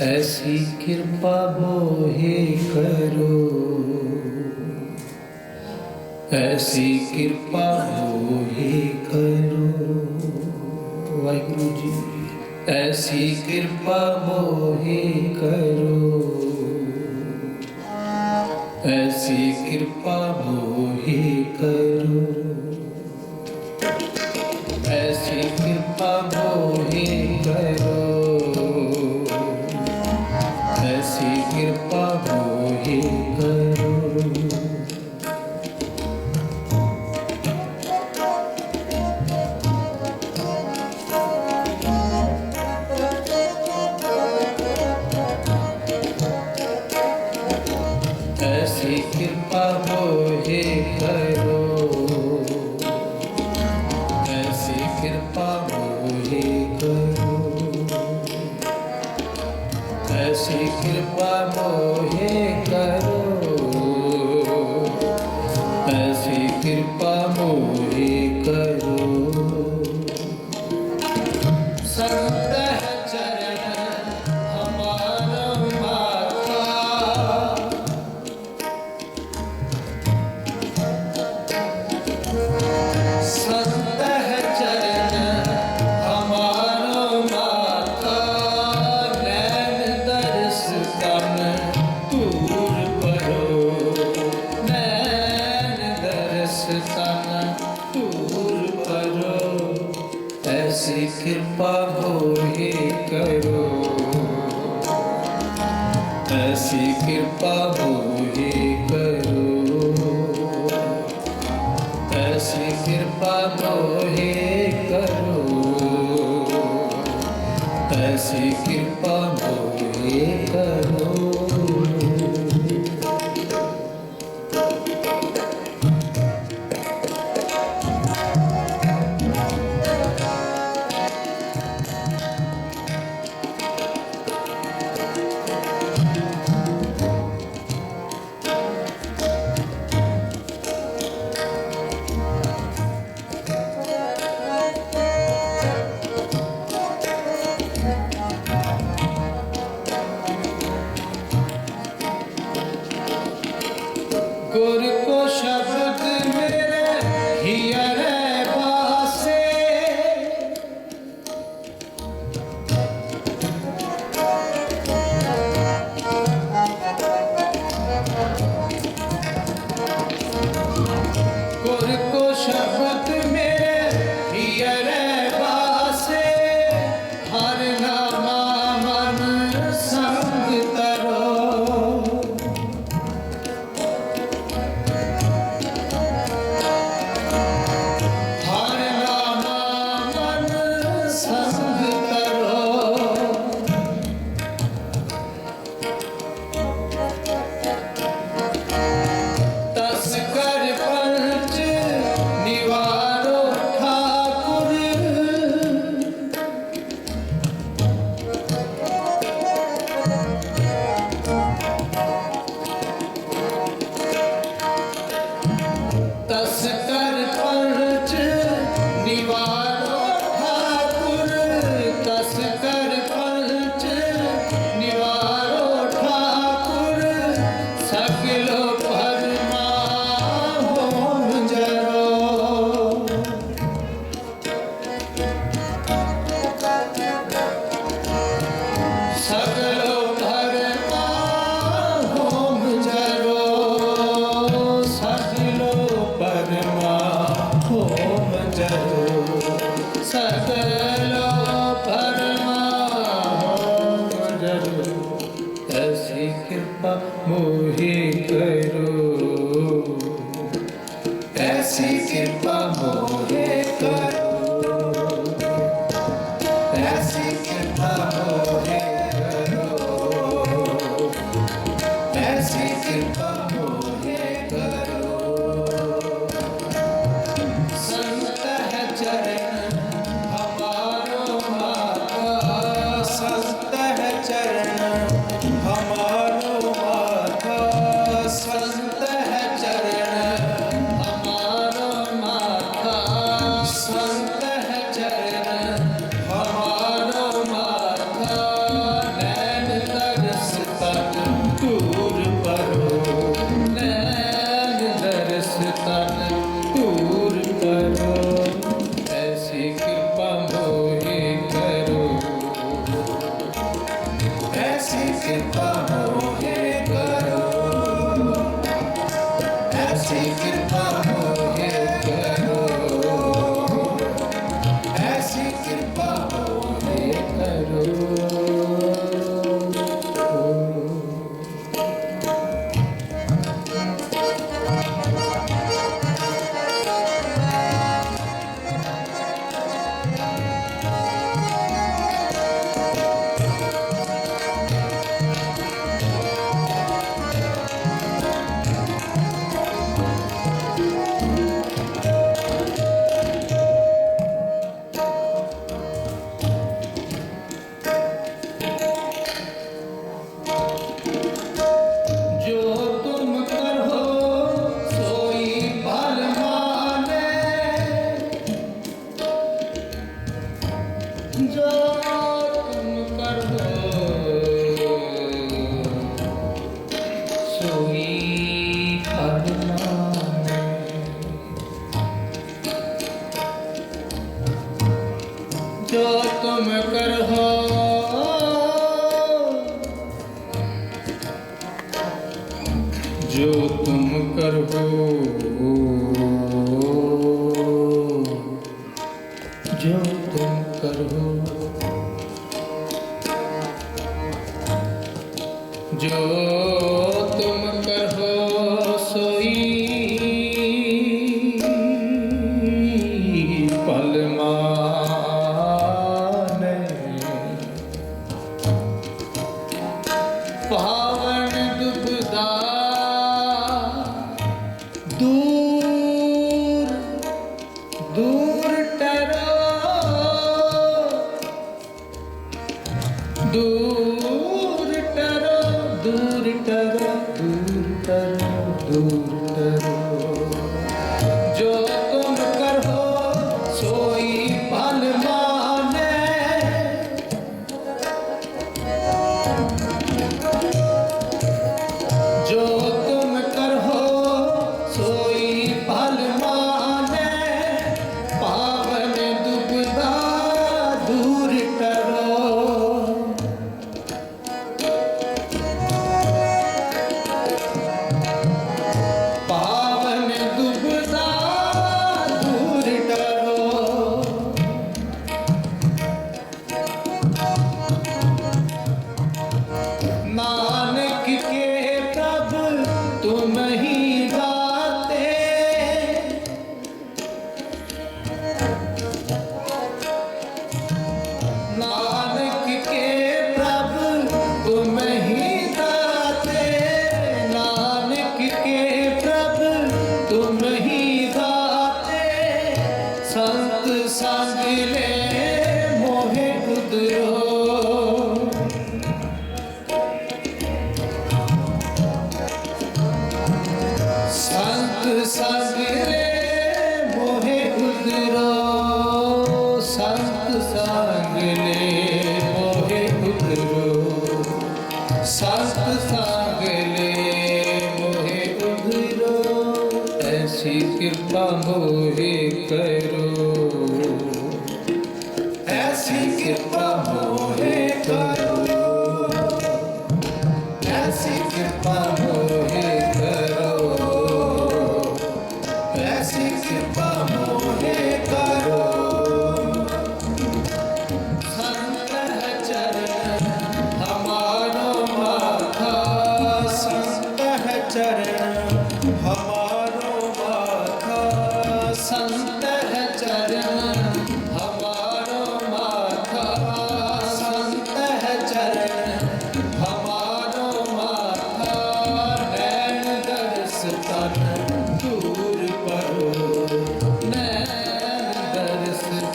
ਐਸੀ ਕਿਰਪਾ ਹੋਏ ਕਰੋ ਐਸੀ ਕਿਰਪਾ ਹੋਏ ਕਰੋ ਵਾਹਿਗੁਰੂ ਜੀ ਐਸੀ ਕਿਰਪਾ ਹੋਏ ਕਰੋ ਐਸੀ ਕਿਰਪਾ ਹੋ પહોંચે કરો ਐਸੀ ਕਿਰਪਾ ਹੋਵੇ ਕਰੋ। ਐਸੀ ਕਿਰਪਾ ਹੋਵੇ ਕਰੋ। ਐਸੀ ਕਿਰਪਾ ਹੋਵੇ ਕਰੋ। ਐਸੀ 四五。ਕੋਈ ਹਰ ਨਾਮ ਜੋ ਤੁਮ ਕਰਹੋ ਜੋ ਤੁਮ ਕਰਹੋ ਜੋ ਤੁਮ ਕਰਹੋ ਜੋ ਦੂਰ ਸੰਤ ਸੰਗ ਲੈ ਮੋਹਿ ਉਦਰੋ ਸੰਤ ਸੰਗ ਲੈ ਮੋਹਿ ਉਦਰੋ ਕਿਰਪਾ ਮੋਹਿ ਕਰੇ।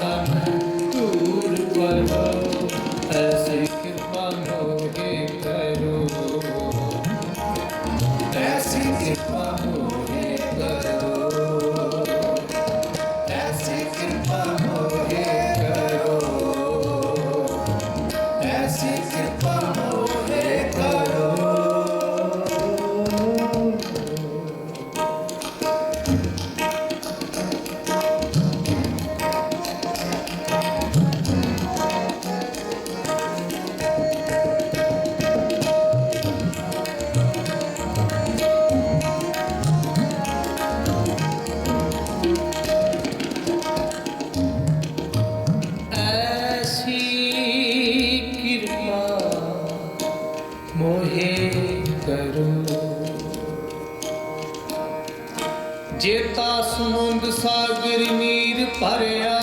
I'm tak tak tak tak tak tak ਮੋਹੇ ਕਰੋ। ਜੇਤਾ ਸਮੁੰਦ ਸਾਗਰ ਨੀਰ ਭਰਿਆ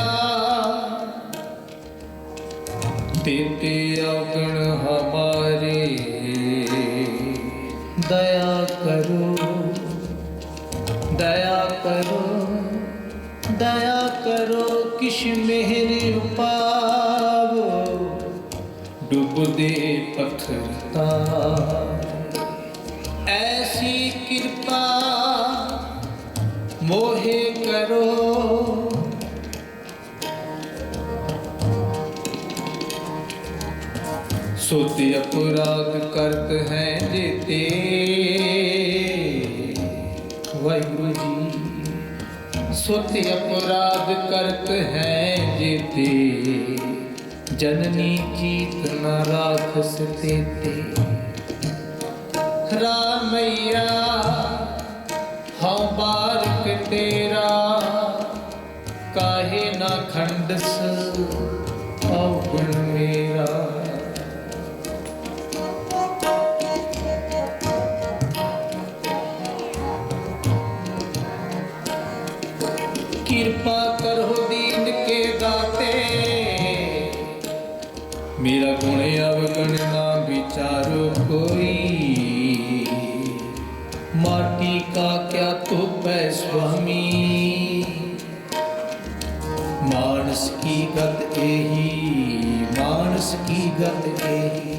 ਤੇਤੇ ਅਗਣ ਹਮਾਰੇ ਦਇਆ ਕਰੋ। ਦਇਆ ਕਰੋ ਦਇਆ ਕਰੋ ਕਿਛ ਮਿਹਰ ਉਪਾਵੋ ਡੁੱਬਦੇ ਪੱਥਰ ਤਾਰ ਐਸੀ ਕਿਰਪਾ ਮੋਹੇ ਕਰੋ। ਸੋਤੇ ਅਪਰਾਧ ਕਰਤ ਹੈ ਜੇਤੇ ਵਾਹਿਗੁਰੂ ਜੀ ਸੋਤੇ ਅਪਰਾਧ ਕਰਤ ਹੈ ਜੇਤੇ ਜਨਨੀ ਜੀਤ ਨ ਰਾਖਸ ਤੇਤੇ ਰਾਮਈਆ ਹਉ ਬਾਰਕ ਤੇਰਾ ਕਾਹੇ ਨਾ ਖੰਡਸ ਔਗਣ ਗਤ ਮਾਨਸ ਕੀ ਗਤ ਇਹੀ